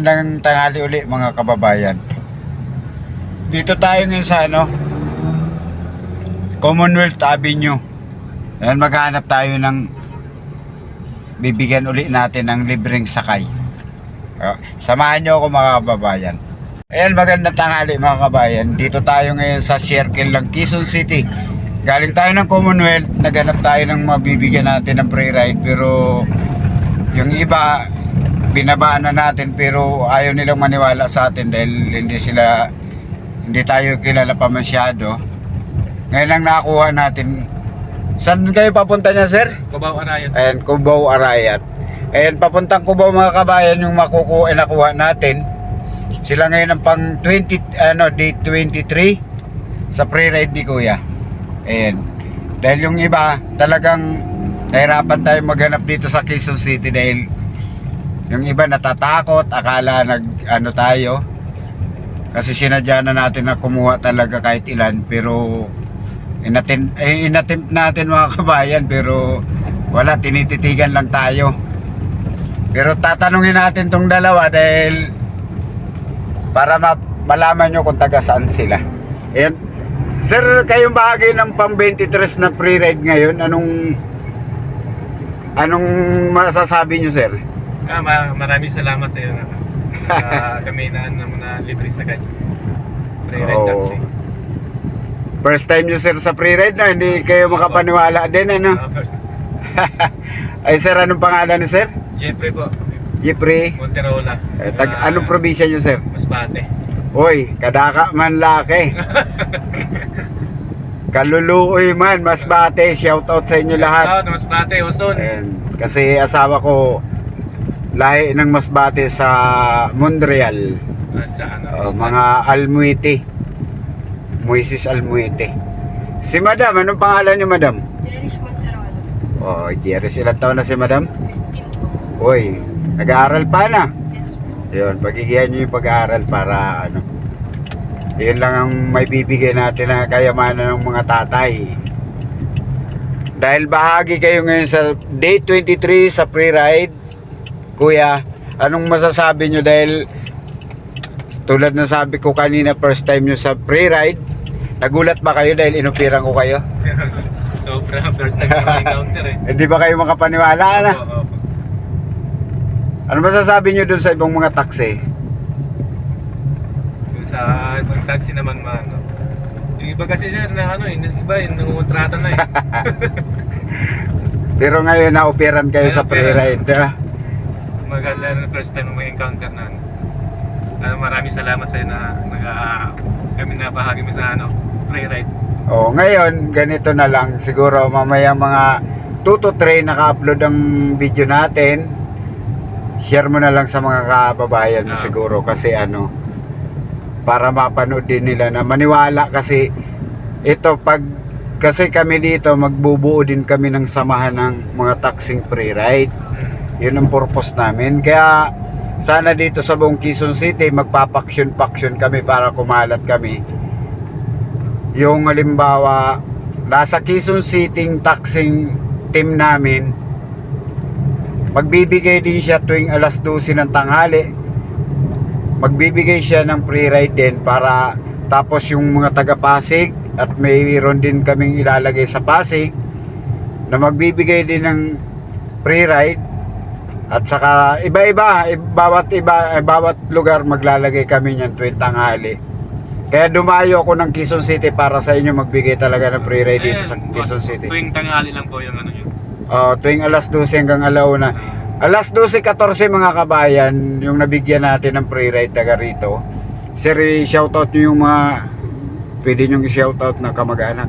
magandang tanghali uli mga kababayan. Dito tayo ngayon sa ano, Commonwealth Avenue. Ayan, maghanap tayo ng bibigyan uli natin ng libreng sakay. Ah, samahan nyo ako mga kababayan. Ayan, magandang tanghali mga kababayan. Dito tayo ngayon sa circle ng Quezon City. Galing tayo ng Commonwealth, naghanap tayo ng mabibigyan natin ng free ride pero yung iba binabaan na natin pero ayaw nilang maniwala sa atin dahil hindi sila hindi tayo kilala pa masyado. Ngayon lang nakakuha natin. Saan kayo papunta niya, sir? Cubao Arayat. Ayan, Cubao Arayat. Ayan, papuntang Cubao mga kabayan yung makukuha nakuha natin. Sila ngayon ang pang 20, ano, day 23 sa pre-ride ni Kuya. Ayan. Dahil yung iba, talagang nahirapan tayo maghanap dito sa Quezon City dahil yung iba natatakot, akala nag ano tayo. Kasi sinadya na natin na kumuha talaga kahit ilan pero inatin eh, inattempt natin mga kabayan pero wala tinititigan lang tayo. Pero tatanungin natin tong dalawa dahil para ma- malaman nyo kung taga saan sila. Ayan. Sir, kayong bahagi ng pang 23 na pre-ride ngayon, anong anong masasabi nyo, sir? Ah, ma- maraming salamat sa iyo na uh, kami na ano na libre sa guys. Free ride Oo. taxi. First time nyo, sir, sa pre-ride na, hindi kayo makapaniwala din, ano? Ah, first, Ay, sir, anong pangalan ni sir? Jeffrey po, Jeffrey. Monterola. Eh, tag, Ah, anong probinsya nyo, sir? Masbate. Uy, kadaka man laki. Kaluluoy man, mas bate. Shout out sa inyo lahat. Ah, Masbate, Uson. Ayan. Kasi asawa ko lahi ng Masbate sa Montreal. At sa ano, Island. mga Almuiti. Moises Almuiti. Si Madam, anong pangalan niyo, Madam? Jerish Monterola. Oh, Jerry, ilang taon na si Madam? 15 po. Uy, nag-aaral pa na. Yes po. Yun, pagigihan nyo yung pag-aaral para ano. Yun lang ang may bibigay natin na kayamanan ng mga tatay. Dahil bahagi kayo ngayon sa day 23 sa pre-ride, kuya, anong masasabi nyo dahil tulad na sabi ko kanina first time nyo sa pre-ride, nagulat ba kayo dahil inupiran ko kayo? Sobra, first time ko encounter eh. Hindi ba kayo makapaniwala na? Ano masasabi nyo dun sa ibang mga taxi? Yung sa yung taxi naman man. No? Yung iba kasi sir na ano, yung iba yung nangungontrata na eh. Pero ngayon na-operan kayo sa Ngayon, pre-ride. ah. Maganda na first time may encounter na ano. Ano, maraming salamat sa iyo na nag kami na bahagi mo sa ano, free ride. Oh, ngayon ganito na lang siguro mamaya mga 2 to 3 naka-upload ang video natin. Share mo na lang sa mga kababayan mo Ah. siguro kasi ano para mapanood din nila na maniwala kasi ito pag kasi kami dito magbubuo din kami ng samahan ng mga taxing pre-ride. Yun ang purpose namin. Kaya sana dito sa buong Quezon City magpapaksyon-paksyon kami para kumalat kami. Yung halimbawa nasa Quezon City taxing team namin magbibigay din siya tuwing alas 12 ng tanghali. Magbibigay siya ng free ride din para tapos yung mga taga Pasig at mayroon din kaming ilalagay sa Pasig na magbibigay din ng free ride at saka iba-iba, i- bawat iba, eh, bawat lugar maglalagay kami niyan tuwing tanghali. Kaya dumayo ako ng Quezon City para sa inyo magbigay talaga ng free ride dito sa Quezon City. Tuwing tanghali lang po yung ano yun. Oh, tuwing alas 12 hanggang alauna. Alas 12.14 mga kabayan, yung nabigyan natin ng free ride taga rito. Sir, shoutout nyo yung mga pwede nyo i-shoutout na kamag-anak.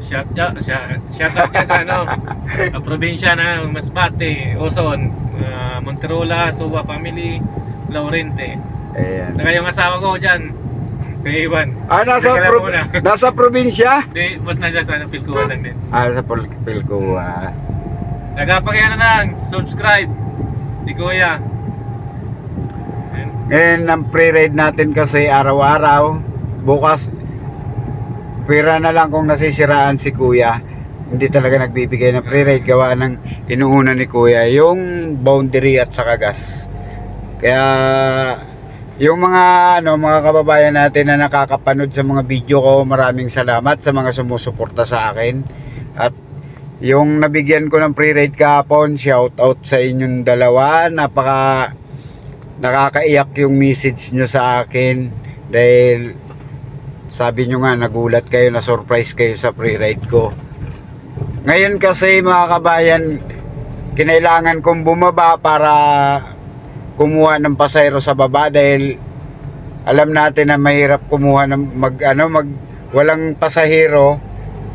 Shout out, shout, shout out yan sa ano, probinsya ng Masbate, Oson, uh, Monterola, Suwa Family, Laurente. Ayan. Saka yung asawa ko dyan, kay Iwan. Ah, nasa, pro- nasa probinsya? Di, boss na dyan sa ano, Pilkuhan lang din. Ah, sa Pil- Pilcoa. Nagapagaya na lang, subscribe. Di Kuya. Ayan. Ngayon, ang pre-ride natin kasi araw-araw. Bukas, pera na lang kung nasisiraan si Kuya. Hindi talaga nagbibigay ng pre-ride. Gawa ng inuuna ni Kuya yung boundary at saka gas. Kaya yung mga ano mga kababayan natin na nakakapanood sa mga video ko, maraming salamat sa mga sumusuporta sa akin. At yung nabigyan ko ng pre-ride kahapon, shout out sa inyong dalawa. Napaka nakakaiyak yung message nyo sa akin dahil sabi nyo nga nagulat kayo na surprise kayo sa pre-ride ko. Ngayon kasi mga kabayan, kinailangan kong bumaba para kumuha ng pasayro sa baba dahil alam natin na mahirap kumuha ng mag ano mag walang pasahero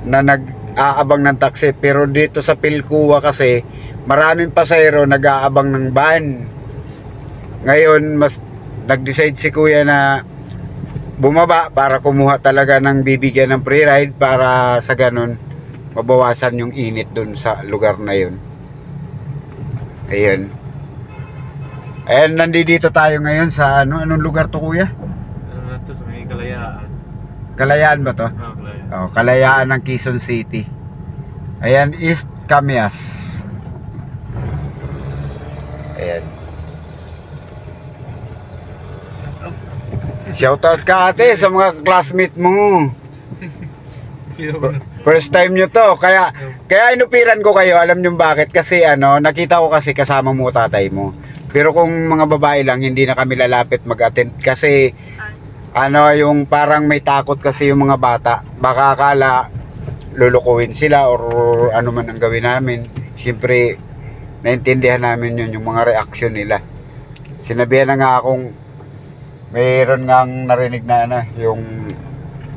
na nag-aabang ng taxi pero dito sa Pilcuwa kasi maraming pasahero nag-aabang ng van. Ngayon mas nag-decide si Kuya na bumaba para kumuha talaga ng bibigyan ng free ride para sa ganun mabawasan yung init dun sa lugar na yun. Ayun. Ayan, nandito tayo ngayon sa ano, anong lugar to kuya? Ano to sa may kalayaan. Kalayaan ba to? Ah, kalayaan. Oh, Kalayaan ng Quezon City. Ayan, East Camias. Ayan. Shoutout ka ate sa mga classmate mo. First time nyo to. Kaya, kaya inupiran ko kayo. Alam nyo bakit? Kasi ano, nakita ko kasi kasama mo tatay mo. Pero kung mga babae lang, hindi na kami lalapit mag-attend. Kasi, ano, yung parang may takot kasi yung mga bata. Baka akala, lulukuhin sila or ano man ang gawin namin. Siyempre, naintindihan namin yun, yung mga reaksyon nila. Sinabihan na nga akong, mayroon ngang narinig na ano, yung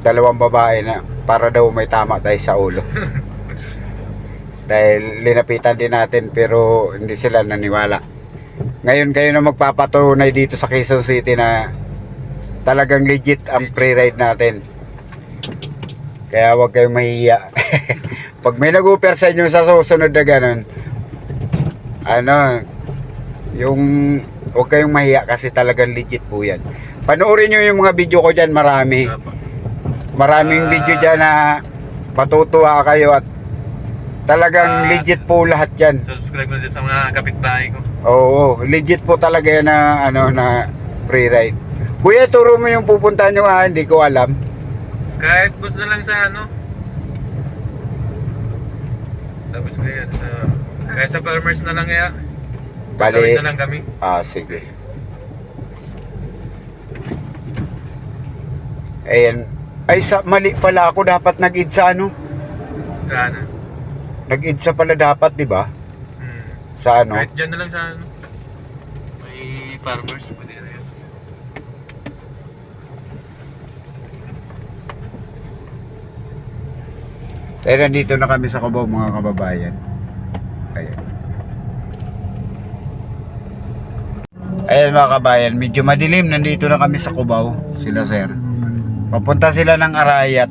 dalawang babae na para daw may tama tayo sa ulo. Dahil linapitan din natin pero hindi sila naniwala. Ngayon kayo na magpapatunay dito sa Quezon City na talagang legit ang pre-ride natin. Kaya huwag kayong mahiya. Pag may nag-offer sa inyo sa susunod na ganun, ano, yung huwag kayong mahiya kasi talagang legit po yan. Panoorin nyo yung mga video ko dyan, marami. Maraming Ah. video dyan na patutuwa kayo at talagang Ah. legit po lahat yan. Subscribe na din sa mga kapitbahay ko. Oo, legit po talaga yan na ano na free ride. Kuya, turo mo yung pupuntahan nyo ah, hindi ko alam. Kahit bus na lang sa ano. Tapos kaya sa kahit sa farmers na lang kaya. Bali, Tatawid na lang kami. ah sige. Ayan. Ay, sa, mali pala ako. Dapat nag-id sa ano? Sana. Nag-id sa pala dapat, di ba? Hmm. Sa ano? Kahit dyan na lang sa ano. May farmers. Pwede na yun. Eh, nandito na kami sa Cubao, mga kababayan. Ayan. Ayan mga kabayan, medyo madilim. Nandito na kami sa Cubao, sila sir. Papunta sila ng Arayat.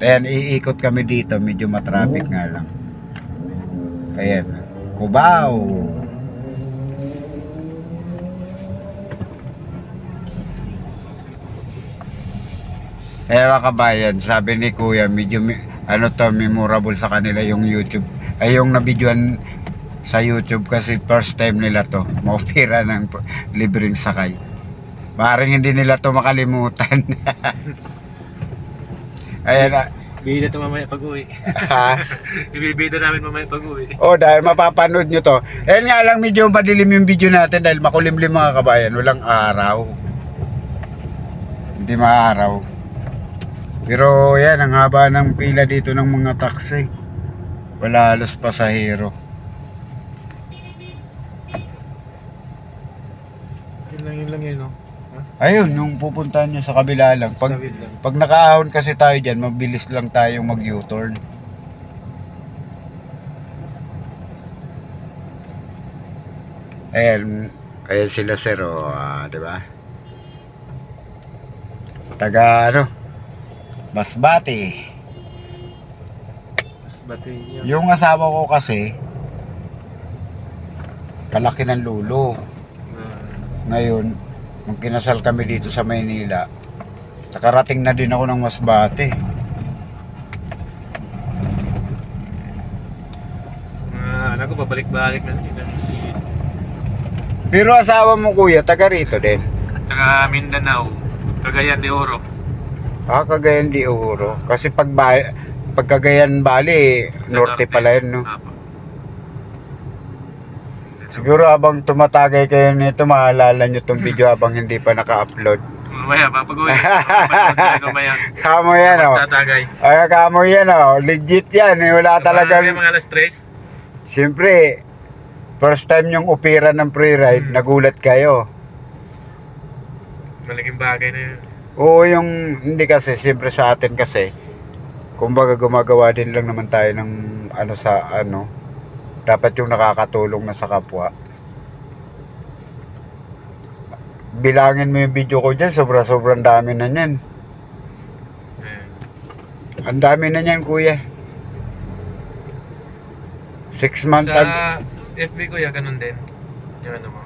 Ayan, iikot kami dito. Medyo matraffic nga lang. Ayan, Cubao. Kaya mga kabayan, sabi ni Kuya, medyo ano to, memorable sa kanila yung YouTube. Ay yung nabidyoan sa YouTube kasi first time nila to. Maupira ng libreng sakay. Maring hindi nila to makalimutan. Ayan na. Bida ito mamaya pag uwi. Ha? Ibibida namin mamaya pag uwi. Oh, dahil mapapanood nyo to. Ayan nga lang, medyo madilim yung video natin dahil makulimlim mga kabayan. Walang araw. Hindi maaraw. Pero yan, ang haba ng pila dito ng mga taxi. Wala halos pasahero. Yun lang yun lang yun, no? Ayun, yung pupuntahan nyo sa kabila lang. Pag, pag nakaahon kasi tayo dyan, mabilis lang tayong mag U-turn. Ayan, ayan sila sir, oh, ah, di ba? Taga ano? Masbate. Mas bati yun. Yung asawa ko kasi, kalaki ng lulo. Ah, Ngayon, nung kinasal kami dito sa Maynila, nakarating na din ako ng Masbate. mga anak ko, pabalik-balik na. Na. Pero asawa mo kuya, taga rito din. Tsaka Mindanao, Cagayan de Oro. Ah, Cagayan de Oro. Kasi pag, ba, pag Cagayan Bali, Sa norte pala yun, no? Apo. Siguro habang tumatagay kayo nito, maalala nyo tong video habang hindi pa naka-upload. Mamaya, papag-uwi. Mamaya. Kamo yan, oh. Tatagay. Ay, kamo yan, oh. Legit yan. eh. Wala Mga talagang... mga alas tres. Siyempre, first time yung opera ng pre-ride, Hmm. nagulat kayo. Malaking bagay na yun. Oo, yung hindi kasi, siyempre sa atin kasi, kumbaga gumagawa din lang naman tayo ng ano sa ano, dapat yung nakakatulong na sa kapwa. Bilangin mo yung video ko dyan, sobra-sobrang dami na yan. Ayan. Ang dami na yan, kuya. Six month ag- Sa FB ko, ya, ganun din. Yung ano mo.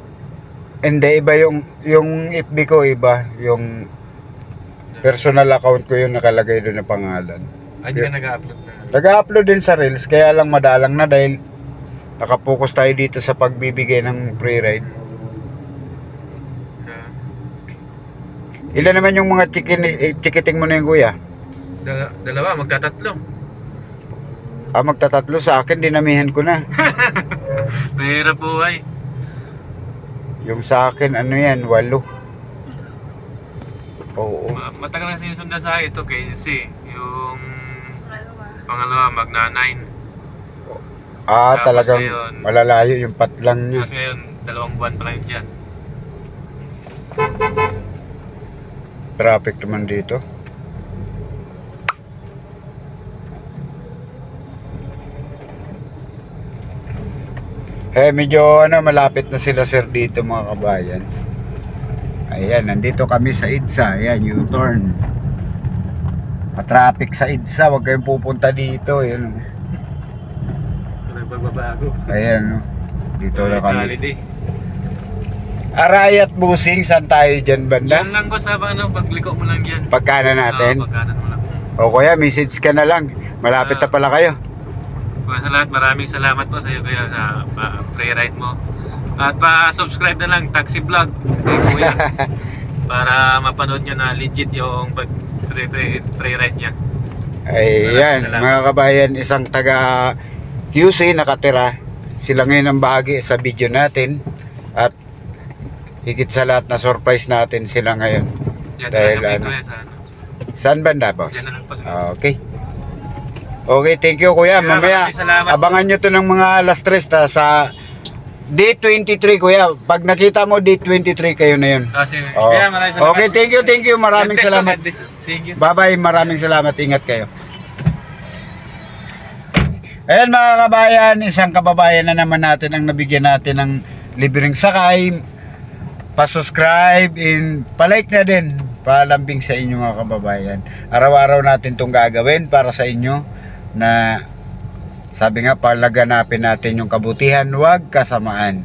Hindi, iba yung, yung FB ko, iba. Yung personal account ko yung nakalagay doon na pangalan. Ay, di ka nag-upload na. Nag-upload din sa Reels, kaya lang madalang na dahil nakapokus tayo dito sa pagbibigay ng free ride. Ilan naman yung mga eh, chikiting mo na yung kuya? dala- dalawa, magtatatlo. Ah, magtatatlo sa akin, dinamihan ko na. Pera po ay. Yung sa akin, ano yan, walo. Oo. Ma- Matagal na sinusunda sa ito, KC. Yung Pangalawa. pangalawa, magna 9. Ah, Tapos talagang ngayon- malalayo yung patlang niya. Tapos ngayon, dalawang buwan pa lang dyan. Traffic naman dito. Eh, medyo ano, malapit na sila sir dito mga kabayan. Ayan, nandito kami sa IDSA. Ayan, U-turn. Pa-traffic sa IDSA, huwag kayong pupunta dito. Ayan. Nagbabago. ayan oh. Dito na kami. Holiday. Arayat Busing, saan tayo dyan banda? Yan lang ko sa ano, pagliko mo lang dyan. Pagkana natin. Oo, pagkanan mo lang. O kuya, message ka na lang. Malapit na pala kayo. Kaya sa lahat, maraming salamat po sa iyo kaya sa pa, pre-ride mo. At pa-subscribe na lang, Taxi Vlog. Kay Kuya. para mapanood nyo na legit yung pag pre- pre- pre-ride niya. Ayan, Salamat. mga kabayan, isang taga QC nakatira. Sila ngayon ang bahagi sa video natin. At higit sa lahat na surprise natin sila ngayon. Yan Dahil na ano. Ano. Saan banda, boss? Ah, Okay. Okay, thank you kuya. Kuya, Mamaya, salamat. abangan nyo to ng mga alas 3 ta sa D23 kuya. Pag nakita mo D23 kayo na yun. Kasi, Oh. maraming salamat. Okay, thank you, thank you. Maraming salamat. Thank you. Bye-bye, maraming salamat. Ingat kayo. Ayan mga kabayan, isang kababayan na naman natin ang nabigyan natin ng libreng sakay. Pa-subscribe and palike na din. Palambing sa inyo mga kababayan. Araw-araw natin itong gagawin para sa inyo na sabi nga palaganapin natin yung kabutihan, huwag kasamaan.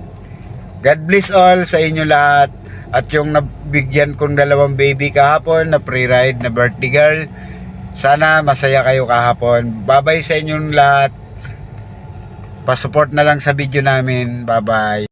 God bless all sa inyo lahat. At yung nabigyan kong dalawang baby kahapon na pre-ride na birthday girl, sana masaya kayo kahapon. Bye-bye sa inyong lahat. Pasupport na lang sa video namin. Bye-bye.